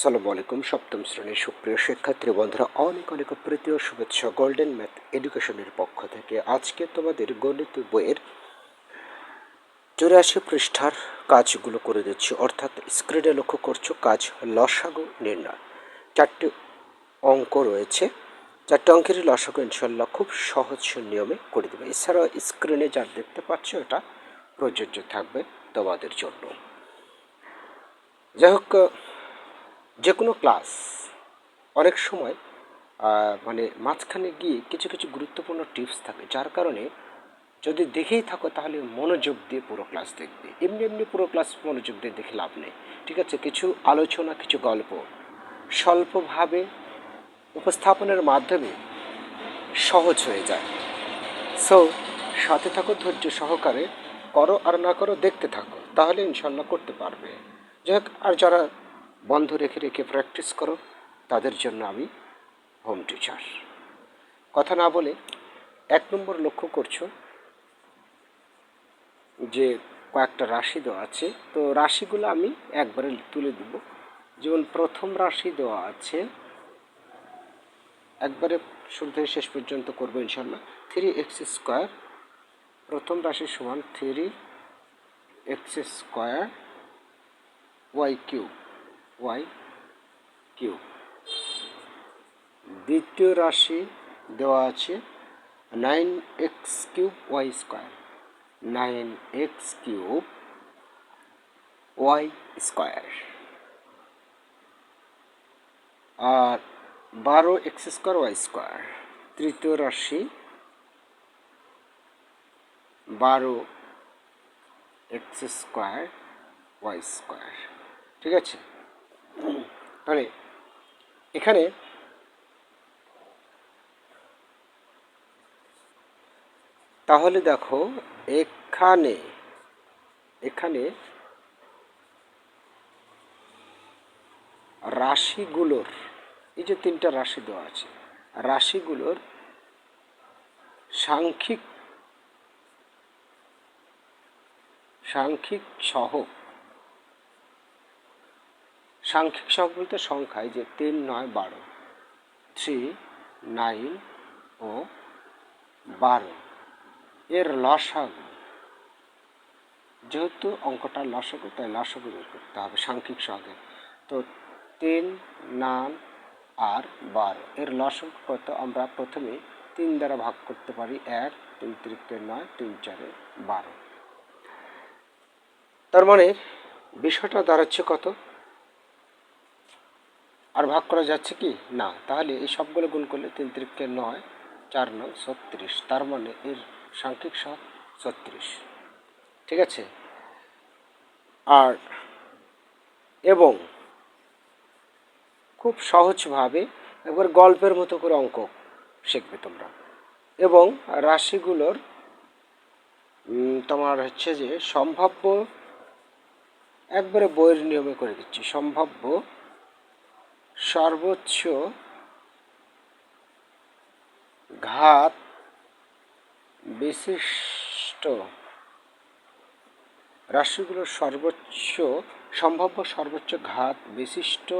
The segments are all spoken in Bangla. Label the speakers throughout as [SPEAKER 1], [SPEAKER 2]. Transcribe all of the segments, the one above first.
[SPEAKER 1] সালামু আলাইকুম। সপ্তম শ্রেণির সুপ্রিয় শিক্ষার্থী বন্ধুরা, অনেক অনেক প্রীতি ও শুভেচ্ছা গোল্ডেন ম্যাথ এডুকেশনের পক্ষ থেকে আজকে তোমাদের গণিত বইয়ের চুরাশি পৃষ্ঠার কাজগুলো করে দিচ্ছি। অর্থাৎ স্ক্রিনে লক্ষ্য করছ, কাজ লসাগু নির্ণয়। চারটি অঙ্ক রয়েছে। চারটি অঙ্কের লসাগু ইনশাল্লাহ খুব সহজ নিয়মে করে দেবে। এছাড়াও স্ক্রিনে যা দেখতে পাচ্ছ, এটা প্রযোজ্য থাকবে তোমাদের জন্য। যাই হোক যে কোনো ক্লাস, অনেক সময় মানে মাঝখানে গিয়ে কিছু কিছু গুরুত্বপূর্ণ টিপস থাকে, যার কারণে যদি দেখেই থাকো তাহলে মনোযোগ দিয়ে পুরো ক্লাস দেখবে। এমনি এমনি পুরো ক্লাস মনোযোগ দিয়ে দেখে লাভ নেই। ঠিক আছে? কিছু আলোচনা, কিছু গল্প। স্বল্পভাবে উপস্থাপনের মাধ্যমে সহজ হয়ে যায়। সো সাথে থাকো, ধৈর্য সহকারে। করো আর না করো, দেখতে থাকো। তাহলে ইনশাল্লাহ করতে পারবে। যাই হোক, আর যারা বন্ধ রেখে রেখে প্র্যাকটিস করো, তাদের জন্য আমি হোম টিচার কথা না বলে এক নম্বর লক্ষ্য করছ যে কয়েকটা রাশি দেওয়া আছে, তো রাশিগুলো আমি একবারে তুলে দেব। যেমন প্রথম রাশি দেওয়া আছে, একবারে শুরু থেকে শেষ পর্যন্ত করব ইনশাল্লাহ থ্রি এক্স স্কোয়ার প্রথম রাশি সমান three x square y cube y cube দ্বিতীয় রাশি দেওয়া আছে nine x cube y square. Nine x cube y square. আর বারো এক্স স্কোয়ার ওয়াই স্কোয়ার। তৃতীয় রাশি বারো এক্স স্কোয়ার ওয়াই স্কোয়ার। ঠিক আছে? তাহলে এখানে তাহলে দেখো এখানে এখানে রাশিগুলোর, এই যে তিনটা রাশি দেওয়া আছে, রাশিগুলোর সাংখ্যিক সাংখ্যিক সহগ সাংখ্যিক বলতে সংখ্যায় যে তিন, নয়, বারো, থ্রি, নাইন ও বারো, এর লসাগু, যেহেতু অঙ্কটা লসাগু, তাই লসাগু বের করতে হবে সাংখ্যিক সহগে। তো তিন, নান আর বারো, এর লসাগু কত? আমরা প্রথমে তিন দ্বারা ভাগ করতে পারি, এক, তিন তিরিকে নয়, তিন চারে বারো। তার মানে বিষয়টা দাঁড়াচ্ছে কত? আর ভাগ করা যাচ্ছে কি? না, তাহলে এই সবগুলো গুণ করলে তিন তিরিকে নয়, চার নয়, ছত্রিশ। তার মানে এর সাংখ্যিক সহ ছত্রিশ। ঠিক আছে? আর এবং খুব সহজভাবে একবার গল্পের মতো করে অঙ্ক শিখবে তোমরা। এবং রাশিগুলোর তোমার হচ্ছে যে সম্ভাব্য, একবারে বইয়ের নিয়মে করে দিচ্ছি। সম্ভাব্য সর্বোচ্চ ঘাত বিশিষ্ট রাশিগুলোর সর্বোচ্চ, সম্ভাব্য সর্বোচ্চ ঘাত বিশিষ্ট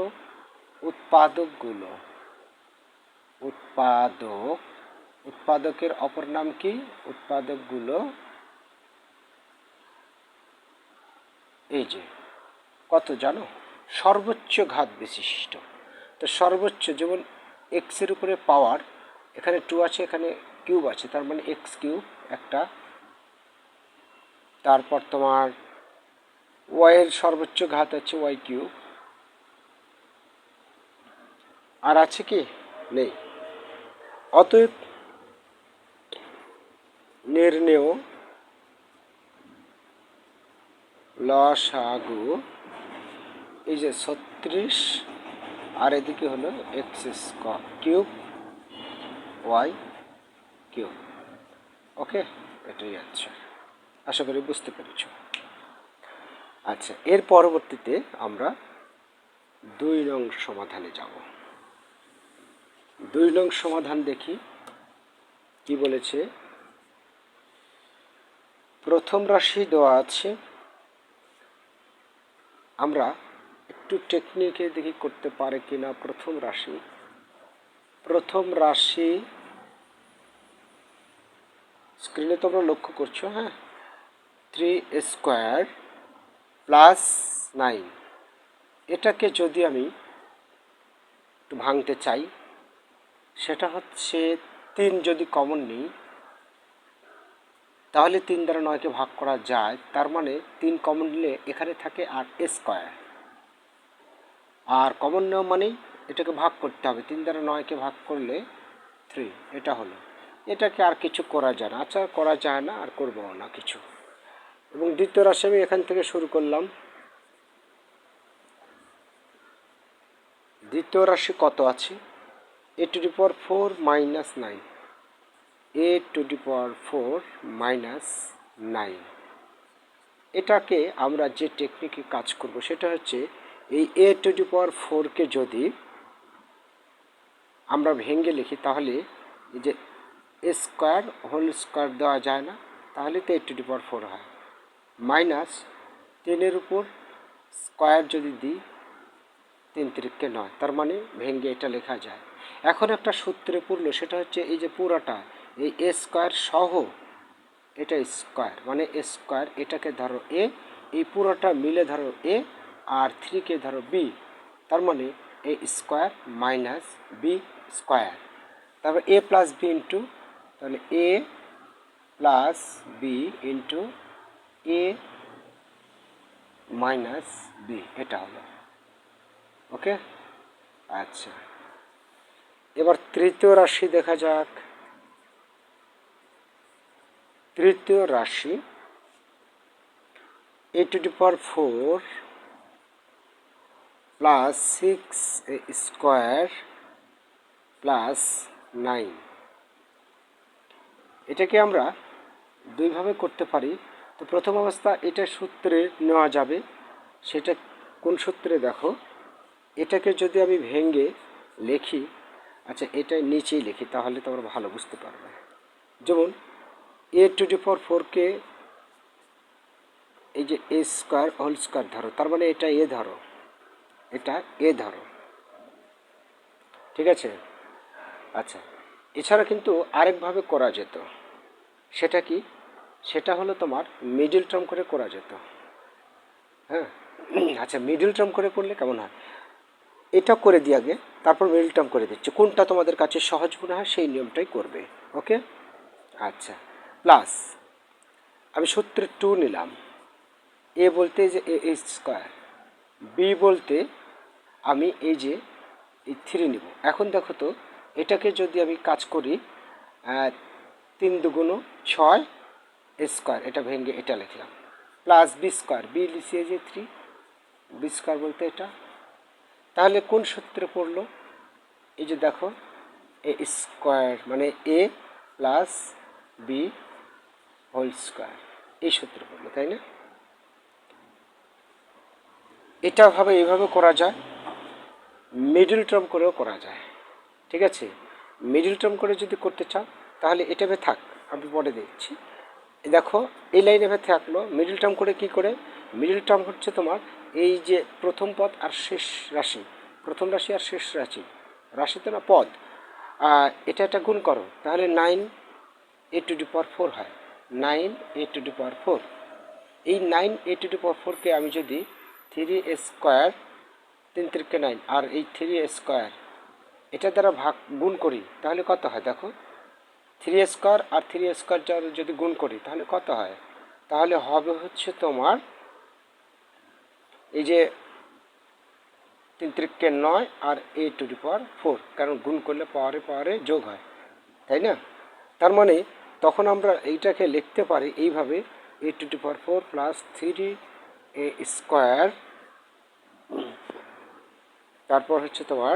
[SPEAKER 1] উৎপাদকগুলো। উৎপাদক, উৎপাদকের অপর নাম কি? উৎপাদকগুলো এই যে, কত জানো? সর্বোচ্চ ঘাত বিশিষ্ট। তো সর্বোচ্চ যেমন এক্সের উপরে পাওয়ার এখানে টু আছে, এখানে কিউব আছে, তার মানে এক্স কিউব একটা। তারপর তোমার ওয়াইয়ের সর্বোচ্চ ঘাত আছে ওয়াই কিউব আর আছে কি? নেই। অতএব নির্ণেয় লসাগু এই যে ছত্রিশ আর এদিকে হলো x cube y cube okay এটাই আছে আশা করি বুঝতে পেরেছ। আচ্ছা এর পরবর্তীতে আমরা দুই নং সমাধানে যাব। দুই নং সমাধান দেখি। কি বলেছে? প্রথম রাশি দেওয়া আছে। আমরা একটু টেকনিকে দেখি করতে পারে কিনা প্রথম রাশি। প্রথম রাশি স্ক্রিনে তোমরা লক্ষ্য করছ হ্যাঁ? থ্রি স্কোয়ার প্লাস নাইন এটাকে যদি আমি একটু ভাঙতে চাই, সেটা হচ্ছে তিন যদি কমন নিই, তাহলে তিন দ্বারা নয়কে ভাগ করা যায়। তার মানে তিন কমন নিলে এখানে থাকে আর স্কোয়ার আর কমন নেওয়া মানেই এটাকে ভাগ করতে হবে। তিন দ্বারা নয়কে ভাগ করলে থ্রি এটা হলো। এটাকে আর কিছু করা যায় না। আচ্ছা করা যায় না, আর করব না কিছু। এবং দ্বিতীয় রাশি আমি এখান থেকে শুরু করলাম। দ্বিতীয় রাশি কত আছে? A two d power four minus nine a two d power four minus nine এটাকে আমরা যে টেকনিকে কাজ করব, সেটা হচ্ছে এই এ টু ডি পাওয়ার ফোরকে যদি আমরা ভেঙে লিখি, তাহলে এই যে স্কোয়ার হোল স্কোয়ার দেওয়া যায় না, তাহলে তো এ টু পাওয়ার ফোর হয়। মাইনাস তিনের উপর স্কোয়ার যদি দিই, তিন তিরিককে নয়, তার মানে ভেঙে এটা লেখা যায়। এখন একটা সূত্রে পড়ল, সেটা হচ্ছে এই যে পুরাটা, এই এ স্কোয়ার সহ এটা স্কোয়ার মানে স্কোয়ার এটাকে ধরো এ এই পুরোটা মিলে ধরো এ আর থ্রিকে ধরো বি, তার মানে a square minus b square. তারপর এ প্লাস বি ইন্টু, তাহলে a plus b into a minus b, এটা হলো। ওকে? আচ্ছা। এবার তৃতীয় রাশি দেখা যাক। তৃতীয় রাশি, a to the power four plus six square plus nine এটাকে আমরা দুইভাবে করতে পারি। তো প্রথম অবস্থা, এটা সূত্রে নেওয়া যাবে। সেটা কোন সূত্রে দেখো? এটাকে যদি আমি ভেঙে লিখি আচ্ছা এটা নিচেই লিখি, তাহলে তোমরা ভালো বুঝতে পারবে। যেমন এ টু ডি ফোর ফোরকে এই যে এ স্কোয়ার হোল স্কোয়ার ধরো, তার মানে এটা এ ধরো। এটা এ ধরো। ঠিক আছে? আচ্ছা এছাড়া কিন্তু আরেকভাবে করা যেত। সেটা কি? সেটা হলো তোমার মিডিল টার্ম করে করা যেত। হ্যাঁ? আচ্ছা মিডিল টার্ম করে করলে কেমন হয়? এটা করে দিয়ে আগে, তারপর মিডিল টার্ম করে দিচ্ছে। কোনটা তোমাদের কাছে সহজ মনে হয় সেই নিয়মটাই করবে, ওকে? আচ্ছা প্লাস আমি সূত্রে টু নিলাম। এ বলতে যে এ স্কোয়ার বি বলতে আমি এই যে এই থ্রি নিব। এখন দেখো তো, এটাকে যদি আমি কাজ করি তিন দুগুণ ছয় স্কোয়ার এটা ভেঙে এটা লিখলাম। প্লাস বি স্কোয়ার বি লিখে যে থ্রি বি স্কোয়ার বলতে এটা। তাহলে কোন সূত্রে পড়ল? এই যে দেখো এ স্কোয়ার মানে a plus b whole square এই সূত্রে পড়ল, তাই না? এটা ভাবে এইভাবে করা যায় মিডল টার্ম করেও করা যায়, ঠিক আছে? মিডল টার্ম করে যদি করতে চাও, তাহলে এটা ভে থাক, আমি পরে দেখছি। দেখো, এই লাইনে ভে থাকল মিডল টার্ম করে কি করে? মিডল টার্ম হচ্ছে তোমার এই যে প্রথম পদ আর শেষ রাশি, প্রথম রাশি আর শেষ রাশি রাশি তো না পদ এটা একটা গুণ করো, তাহলে nine a to the power four হয়। Nine a to the power four এই nine a to the power ফোরকে আমি যদি থ্রি স্কোয়ার, তিন তিরিকে নাইন, আর এই থ্রি স্কোয়ার, এটা দ্বারা ভাগ, গুণ করি, তাহলে কত হয়? দেখো, থ্রি স্কোয়ার আর থ্রি স্কোয়ার যদি গুণ করি, তাহলে কত হয়? তাহলে হবে হচ্ছে তোমার, এই যে তিন তিরিকে নয় আর a to the power four, কারণ গুণ করলে পাওয়ারে পাওয়ারে যোগ হয়, তাই না? তার মানে তখন আমরা এইটাকে লিখতে পারি এইভাবে, a to the power four plus three a square তারপর হচ্ছে তোমার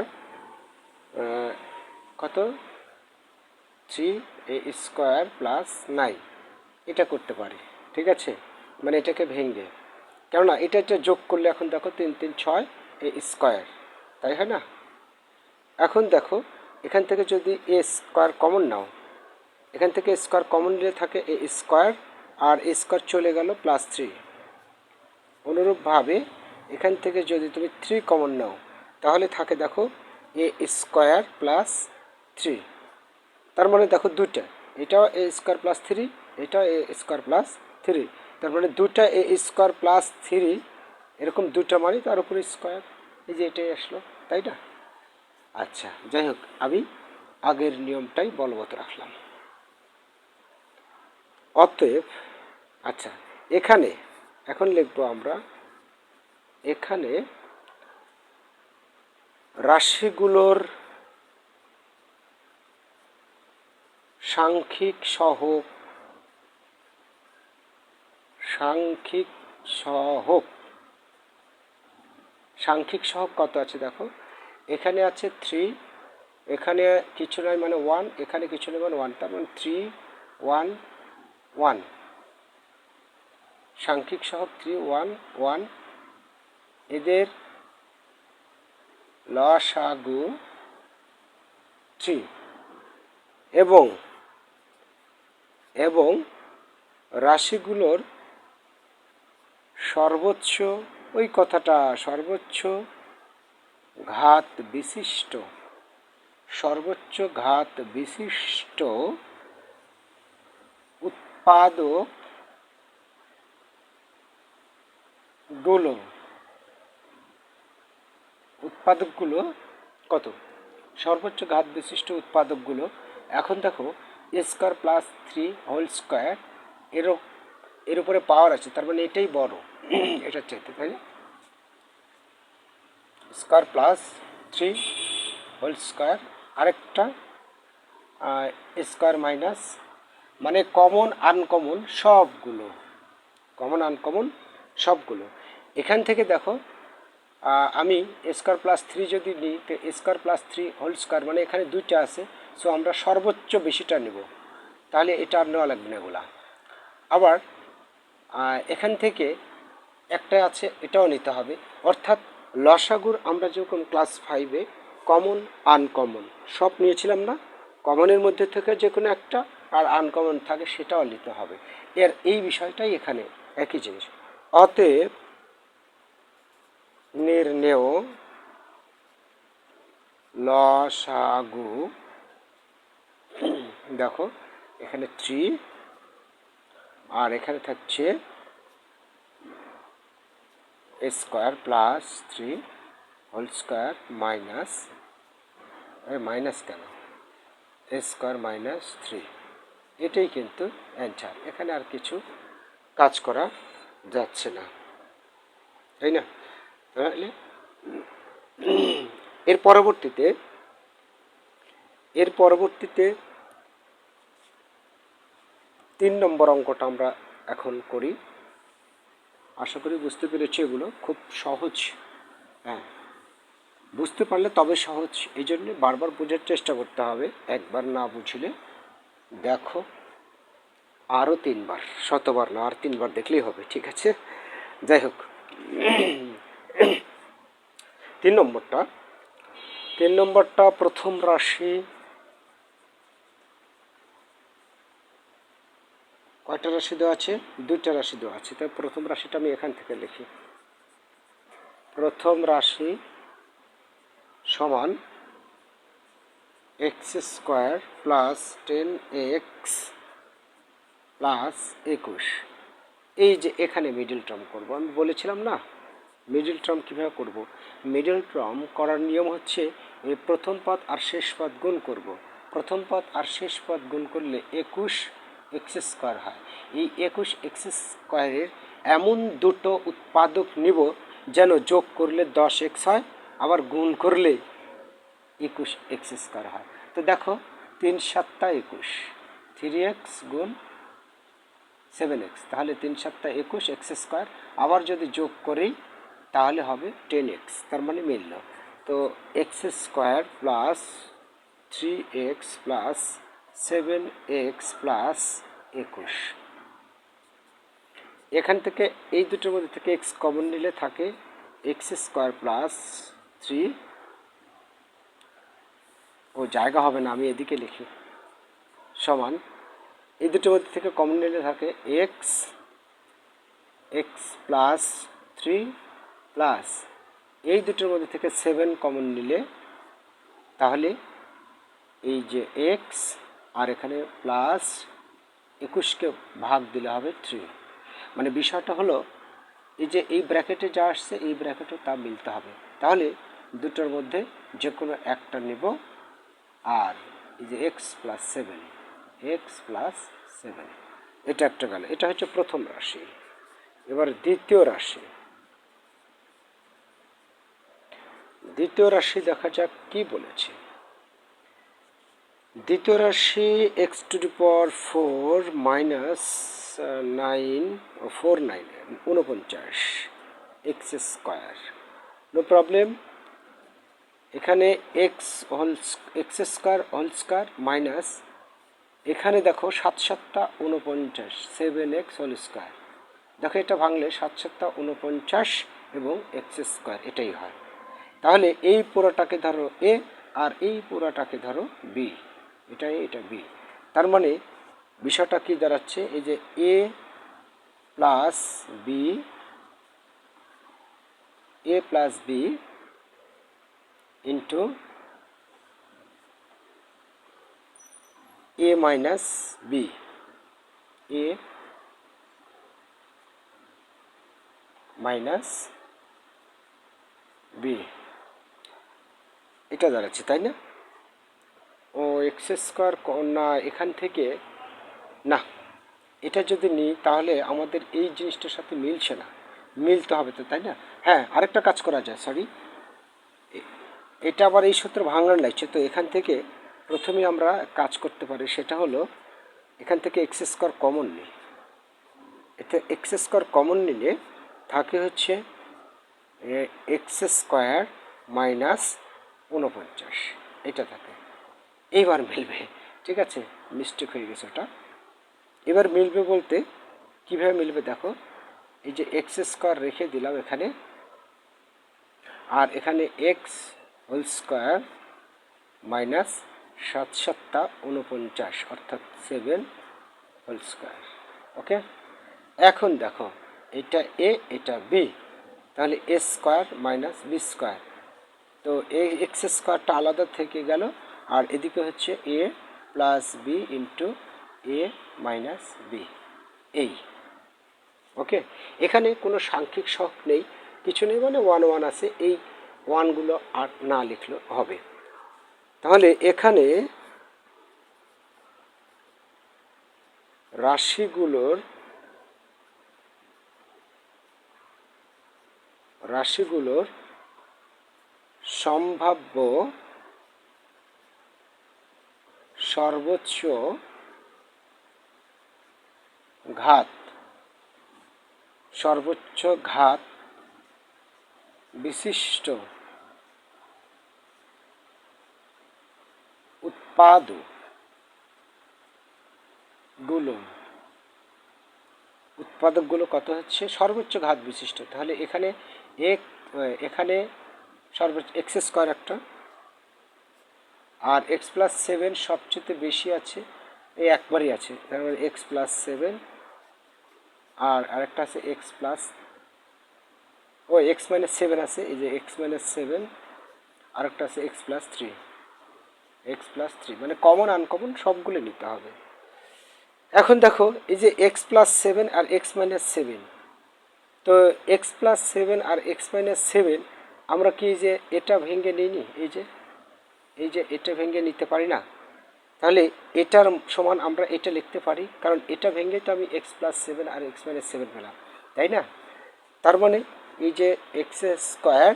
[SPEAKER 1] কত? Three a square plus nine এটা করতে পারি, ঠিক আছে? মানে এটাকে ভেঙে। কেননা এটা এটা যোগ করলে এখন দেখো তিন তিন, ছয় এ স্কোয়ার তাই হয় না? এখন দেখো, এখান থেকে যদি এ স্কোয়ার কমন নাও, এখান থেকে স্কোয়ার কমন নিলে থাকে এ স্কোয়ার আর এ স্কোয়ার চলে গেল প্লাস থ্রি অনুরূপভাবে এখান থেকে যদি তুমি থ্রি কমন নাও তাহলে থাকে দেখো এ স্কোয়ার প্লাস থ্রি তার মানে দেখো দুটা এটাও এ স্কোয়ার প্লাস থ্রি এটাও এ স্কোয়ার প্লাস থ্রি তার মানে দুটা এ স্কোয়ার প্লাস থ্রি এরকম দুটা মানে তার উপরে স্কোয়ার এই যে এটাই আসলো, তাই না? আচ্ছা যাই হোক, আমি আগের নিয়মটাই বলবৎ রাখলাম। অতএব আচ্ছা এখানে, এখন লিখব আমরা, এখানে রাশিগুলোর সাংখ্যিক সহক সাংখ্যিক সহক সাংখ্যিক সহক কত আছে দেখো? এখানে আছে থ্রি এখানে কিছু নয় মানে ওয়ান এখানে কিছু নয় মানে ওয়ান তার মানে থ্রি ওয়ান ওয়ান সাংখ্যিক সহক থ্রি ওয়ান ওয়ান এদের লসাগু এবং এবং রাশিগুলোর সর্বোচ্চ, ওই কথাটা, সর্বোচ্চ ঘাত বিশিষ্ট, সর্বোচ্চ ঘাত বিশিষ্ট উৎপাদকগুলো উৎপাদকগুলো কত? সর্বোচ্চ ঘাত বিশিষ্ট উৎপাদকগুলো, এখন দেখো, square plus three whole square, এর এর উপরে পাওয়ার আছে, তার মানে এটাই বড়, এটার চাইতে, তাই square plus three whole square, আরেকটা স্কোয়ার মাইনাস মানে কমন, আনকমন সবগুলো, কমন, আনকমন সবগুলো। এখান থেকে দেখো আমি স্কোয়ার প্লাস থ্রি যদি নিই, তো square plus three whole square মানে এখানে দুইটা আছে সো আমরা সর্বোচ্চ বেশিটা নেব। তাহলে এটা আর নেওয়া লাগবে না এগুলা। আবার এখান থেকে একটা আছে, এটাও নিতে হবে। অর্থাৎ লসাগুর আমরা যখন ক্লাস ফাইভে কমন আনকমন সব নিয়েছিলাম না? কমনের মধ্যে থেকে যে কোনো একটা আর আনকমন থাকে, সেটাও নিতে হবে। এর এই বিষয়টাই এখানে একই জিনিস। অতএব নির্ণেয় লসাগু। দেখো, এখানে থ্রি আর এখানে থাকছে square plus three whole square minus minus কেন? স্কোয়ার মাইনাস থ্রি এটাই কিন্তু অ্যান্সার এখানে আর কিছু কাজ করা যাচ্ছে না। তাই না? এর পরবর্তীতে এর পরবর্তীতে তিন নম্বর অঙ্কটা আমরা এখন করি। আশা করি বুঝতে পেরেছি এগুলো। খুব সহজ। হ্যাঁ। বুঝতে পারলে তবে সহজ। এই জন্যে বারবার বোঝার চেষ্টা করতে হবে। একবার না বুঝলে, দেখো আরও তিনবার, শতবার না, আর তিনবার দেখলেই হবে, ঠিক আছে? যাই হোক। তিন নম্বরটা। তিন নম্বরটা প্রথম রাশি কয়টা রাশি দেওয়া আছে? দুইটা রাশি দেওয়া আছে। তাই প্রথম রাশিটা আমি এখান থেকে লিখি। প্রথম রাশি সমান x square plus ten x plus একুশ। এই যে এখানে মিডিল টার্ম করব। আমি বলেছিলাম না? মিডিল টার্ম কীভাবে করব? মিডিল টার্ম করার নিয়ম হচ্ছে প্রথম পদ আর শেষ পদ গুণ করব। প্রথম পদ আর শেষ পদ গুণ করলে একুশ এক্স স্কোয়ার হয়। এই একুশ এক্স স্কোয়ারের এমন দুটো উৎপাদক নিব যেন যোগ করলে দশ এক্স হয়, আবার গুণ করলে একুশ এক্স স্কোয়ার হয়। তো দেখো, তিন সাতটা একুশ, থ্রি এক্স গুণ সেভেন এক্স, তাহলে তিন সাতটা একুশ এক্স স্কোয়ার, আবার যদি যোগ করি তাহলে হবে টেন এক্স তার মানে মিলল তো x square plus three x plus seven x plus একুশ। এখান থেকে, এই দুটোর মধ্যে থেকে এক্স কমন নিলে থাকে এক্স স্কোয়ার প্লাস থ্রি ও জায়গা হবে না, আমি এদিকে লিখি। সমান, এই দুটোর মধ্যে থেকে কমন নিলে থাকে x x plus three plus এই দুটোর মধ্যে থেকে সেভেন কমন নিলে তাহলে এই যে এক্স আর এখানে প্লাস একুশকে ভাগ দিলে হবে থ্রি মানে বিষয়টা হলো, এই যে এই ব্র্যাকেটে যা আসছে, এই ব্র্যাকেটে তা মিলতে হবে। তাহলে দুটোর মধ্যে যে কোনো একটা নেব, আর এই যে x plus seven x plus seven এটা একটা গেল। এটা হচ্ছে প্রথম রাশি। এবার দ্বিতীয় রাশি। দ্বিতীয় রাশি দেখা যাক কি বলেছে। দ্বিতীয় রাশি x to the power four minus nine four nine উনপঞ্চাশ এক্স স্কোয়ার নো প্রবলেম এখানে x whole x square whole square minus এখানে দেখো সাত সাতটা উনপঞ্চাশ সেভেন এক্স হোল স্কোয়ার দেখো এটা ভাঙলে সাত সাতটা উনপঞ্চাশ এবং এক্স স্কোয়ার এটাই হয়। তাহলে এই পুরোটাকে ধরো এ আর এই পুরোটাকে ধরো বি এটা এ এটা বি তার মানে বিষয়টা কি দাঁড়াচ্ছে? এই যে a plus b a plus b into a minus b a minus b এটা দাঁড়াচ্ছে, তাই না? ও এক্স স্কোয়ার না, এখান থেকে, না, এটা যদি নিই, তাহলে আমাদের এই জিনিসটার সাথে মিলছে না। মিলতে হবে তো, তাই না? হ্যাঁ আরেকটা কাজ করা যায় সরি এটা আবার এই সূত্র ভাঙার লাগছে তো এখান থেকে প্রথমে আমরা কাজ করতে পারি, সেটা হলো, এখান থেকে এক্স স্কোয়ার কমন নিই। এতে এক্স স্কোয়ার কমন নিলে, থাকে হচ্ছে এক্স স্কোয়ার মাইনাস উনপঞ্চাশ এটা থাকে। এইবার মিলবে, ঠিক আছে? মিস্টেক হয়ে গেছে ওটা। এবার মিলবে বলতে, কীভাবে মিলবে দেখো? এই যে এক্স স্কোয়ার রেখে দিলাম এখানে। আর এখানে এক্স হোল স্কোয়ার মাইনাস সাত সাতটা উনপঞ্চাশ অর্থাৎ সেভেন হোল স্কোয়ার ওকে এখন দেখো, এটা এ এটা বি তাহলে a square minus b square তো এ এক্স স্কোয়ারটা আলাদা থেকে গেল, আর এদিকে হচ্ছে a plus b into a minus b, এই। ওকে? এখানে কোনো সাংখ্যিক শখ নেই, কিছু নেই মানে ওয়ান ওয়ান আছে, এই ওয়ানগুলো আর না লিখলে হবে। তাহলে এখানে রাশিগুলোর রাশিগুলোর সম্ভাব্য সর্বোচ্চ ঘাত সর্বোচ্চ ঘাত বিশিষ্ট উৎপাদগুলো উৎপাদকগুলো কত হচ্ছে? সর্বোচ্চ ঘাত বিশিষ্ট। তাহলে এখানে এক, এখানে সর্বোচ্চ এক্স স্কোয়ার একটা। আর এক্স প্লাস সেভেন সবচেয়ে বেশি আছে, এই একবারই আছে। তার মানে এক্স প্লাস সেভেন আর আরেকটা আছে এক্স প্লাস ও এক্স মাইনাস সেভেন আছে, এই যে এক্স মাইনাস সেভেন আরেকটা আছে x plus three x plus three মানে কমন আনকমন সবগুলো নিতে হবে। এখন দেখো, এই যে এক্স প্লাস সেভেন আর এক্স মাইনাস সেভেন তো এক্স প্লাস সেভেন আর এক্স মাইনাস সেভেন আমরা কি যে এটা ভেঙে নিইনি? এই যে এই যে এটা ভেঙে নিতে পারি না? তাহলে এটার সমান আমরা এটা লিখতে পারি, কারণ এটা ভেঙে তো আমি এক্স প্লাস সেভেন আর এক্স মাইনাস সেভেন পেলাম, তাই না? তার মানে এই যে এক্স স্কোয়ার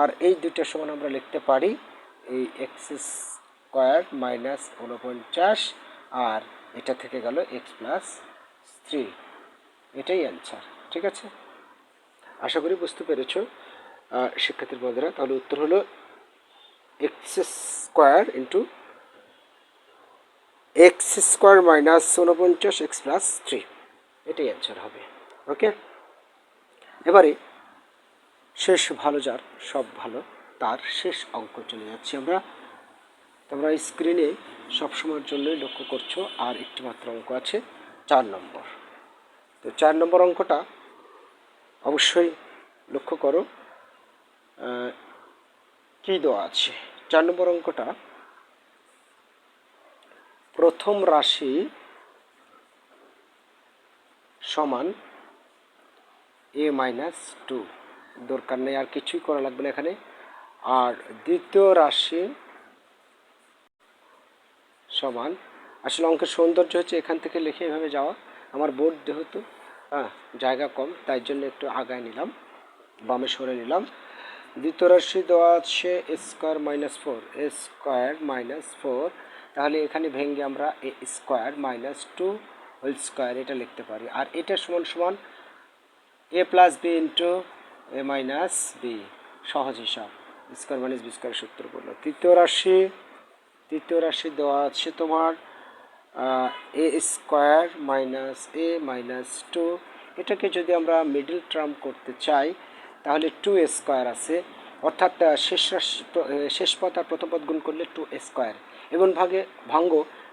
[SPEAKER 1] আর এই দুটোর সমান আমরা লিখতে পারি, এই এক্স স্কোয়ার মাইনাস উনপঞ্চাশ আর এটা থেকে গেল এক্স প্লাস থ্রি এটাই অ্যান্সার ঠিক আছে? আশা করি বুঝতে পেরেছ। শিক্ষার্থীর বন্ধুরা তাহলে উত্তর হলো x square into x square minus ঊনপঞ্চাশ এক্স প্লাস থ্রি এটাই অ্যান্সার হবে। ওকে এবারে, শেষ ভালো যার, সব ভালো, তার শেষ অঙ্ক চলে যাচ্ছি আমরা। তোমরা স্ক্রিনে সবসময়ের জন্যই লক্ষ্য করছ, আর একটি মাত্র অঙ্ক আছে, চার নম্বর। তো চার নম্বর অঙ্কটা অবশ্যই লক্ষ্য করো। কি দেওয়া আছে? চার নম্বর অঙ্কটা, প্রথম রাশি সমান এ মাইনাস টু। দরকার নেই, আর কিছুই করা লাগবে না এখানে। আর দ্বিতীয় রাশি সমান, আসলে অঙ্কের সৌন্দর্য হচ্ছে এখান থেকে লিখে এভাবে যাওয়া। আমার বোর্ড যেহেতু হ্যাঁ জায়গা কম, তাই জন্য একটু আগায় নিলাম, বামে সরে নিলাম। দ্বিতীয় রাশি দেওয়া আছে square minus four, square minus four. তাহলে এখানে ভেঙে আমরা a square minus two whole square এটা লিখতে পারি। আর এটা সমান সমান a plus b into a minus b. সহজ হিসাব। স্কোয়ার মাইনাস বি স্কোয়ার সূত্র বলল। তৃতীয় রাশি তৃতীয় রাশি দেওয়া আছে তোমার a square minus a minus two. এটাকে যদি আমরা মিডল টার্ম করতে চাই তাহলে টু স্কোয়ার আছে। অর্থাৎ শেষ শেষ পথ আর প্রথম পদ গুণ করলে টু স্কোয়ার এবং ভাগে ভাঙ্গ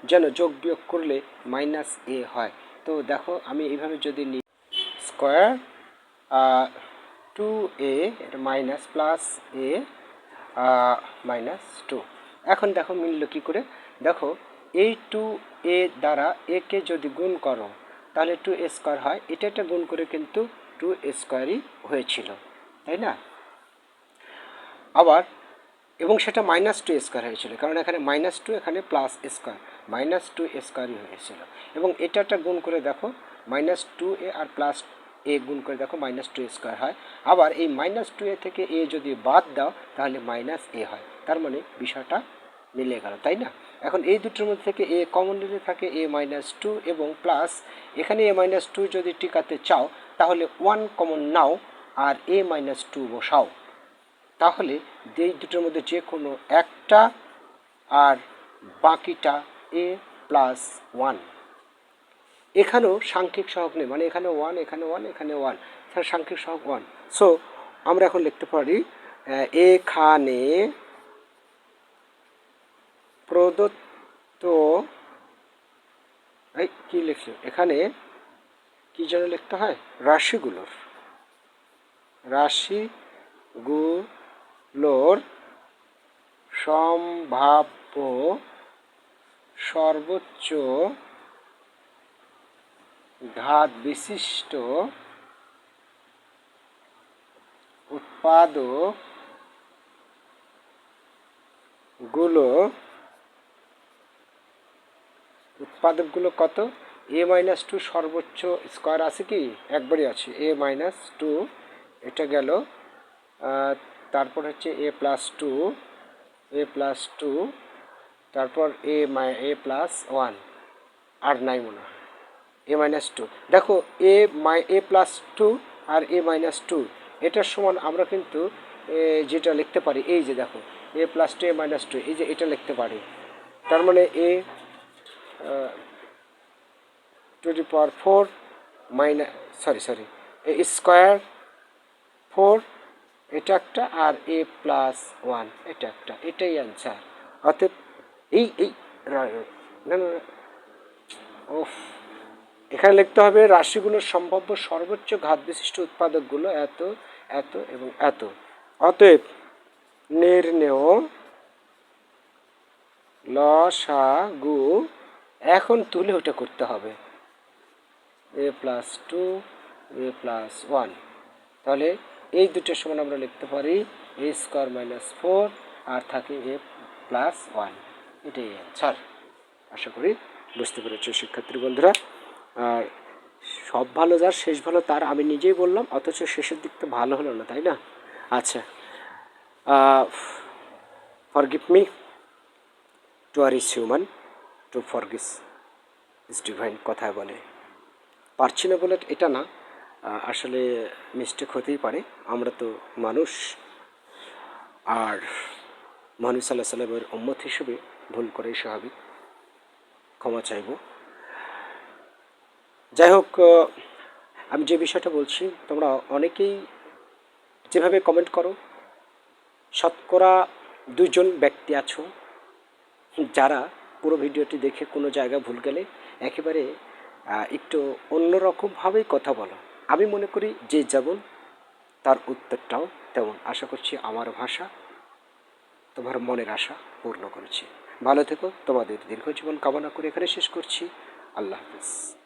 [SPEAKER 1] যেন যোগ বিয়োগ করলে মাইনাস এ হয়। তো দেখো, আমি এইভাবে যদি নিই square two a minus plus a minus two এখন দেখো মিলল কী করে? দেখো, এই টু এ দ্বারা একে যদি গুণ করো, তাহলে টু স্কোয়ার হয়। এটা একটা গুণ করে কিন্তু টু স্কোয়ারই হয়েছিল। তাই না? আবার, এবং সেটা মাইনাস টু স্কোয়ার হয়েছিল, কারণ এখানে মাইনাস টু এখানে প্লাস স্কোয়ার মাইনাস টু স্কোয়ারই হয়েছিল। এবং এটা একটা গুণ করে দেখো মাইনাস টু এ আর প্লাস এ গুণ করে দেখো মাইনাস টু স্কোয়ার হয়। আবার এই মাইনাস টু এ থেকে এ যদি বাদ দাও, তাহলে মাইনাস এ হয়। তার মানে বিষয়টা মিলে গেল, তাই না? এখন এই দুটোর মধ্যে থেকে এ কমন নিলে থাকে এ মাইনাস টু এবং প্লাস এখানে এ মাইনাস টু যদি টিকাতে চাও, তাহলে ওয়ান কমন নাও আর এ মাইনাস টু বসাও। তাহলে এই দুটোর মধ্যে যে কোনো একটা আর বাকিটা এ প্লাস ওয়ান এখানেও সাংখ্যিক সহগ নেই মানে এখানে ওয়ান এখানে ওয়ান এখানে ওয়ান তাহলে সাংখ্যিক সহগ ওয়ান সো আমরা এখন লিখতে পারি এখানে প্রদত্ত, এই কী লিখছে? এখানে কি যেন লিখতে হয়? রাশিগুলোর। রাশিগুলোর সম্ভাব্য সর্বোচ্চ ঘাত বিশিষ্ট উৎপাদকগুলো উৎপাদকগুলো কত? এ মাইনাস টু সর্বোচ্চ স্কোয়ার আছে কি? একবারই আছে। এ মাইনাস টু এটা গেল। তারপর হচ্ছে a plus two a plus two তারপর এ মাই এ প্লাস ওয়ান আর নাই মনে হয়। এ মাইনাস টু দেখো এ মাই এ প্লাস টু আর এ মাইনাস টু এটার সমান আমরা কিন্তু যেটা লিখতে পারি, এই যে দেখো a plus two a minus two এই যে এটা লিখতে পারি। তার মানে a to the power four minus sorry sorry a square four, এটা একটা, আর এ প্লাস ওয়ান, এটা একটা, এটাই অ্যান্সার অতএব এই এই। ওফ এখানে লিখতে হবে, রাশিগুলোর সম্ভাব্য সর্বোচ্চ ঘাত বিশিষ্ট উৎপাদকগুলো এত এত এবং এত। অতএব নির্ণেয় লসাগু এখন তুলে ওটা করতে হবে। A plus two, a plus one. তাহলে এই দুটোর সমান আমরা লিখতে পারি এ স্কোয়ার মাইনাস ফোর আর থাকে এ প্লাস ওয়ান এটাই অ্যান্সার আশা করি বুঝতে পেরেছি শিক্ষার্থী বন্ধুরা। আর সব ভালো, যার শেষ ভালো তার আমি নিজেই বললাম, অথচ শেষের দিকটা ভালো হলো না, তাই না? আচ্ছা। Forgive me to err is human to forgive is divine কথায় বলে। পারছি না বলে এটা না। আসলে মিস্টেক হতেই পারে। আমরা তো মানুষ। আর মানুষ সাল্লাহ সাল্লামের উম্মত হিসেবে ভুল করেই স্বাভাবিক। ক্ষমা চাইব। যাই হোক আমি যে বিষয়টা বলছি, তোমরা অনেকেই যেভাবে কমেন্ট করো, শতকরা দুজন ব্যক্তি আছো যারা পুরো ভিডিওটি দেখে কোনো জায়গা ভুল গেলে একেবারে একটু অন্যরকমভাবেই কথা বলো। আমি মনে করি যে যেমন তার উত্তরটাও তেমন। আশা করছি আমার ভাষা তোমার মনের আশা পূর্ণ করেছে। ভালো থেকো। তোমাদের দীর্ঘ জীবন কামনা করে এখানে শেষ করছি। আল্লাহ হাফিজ।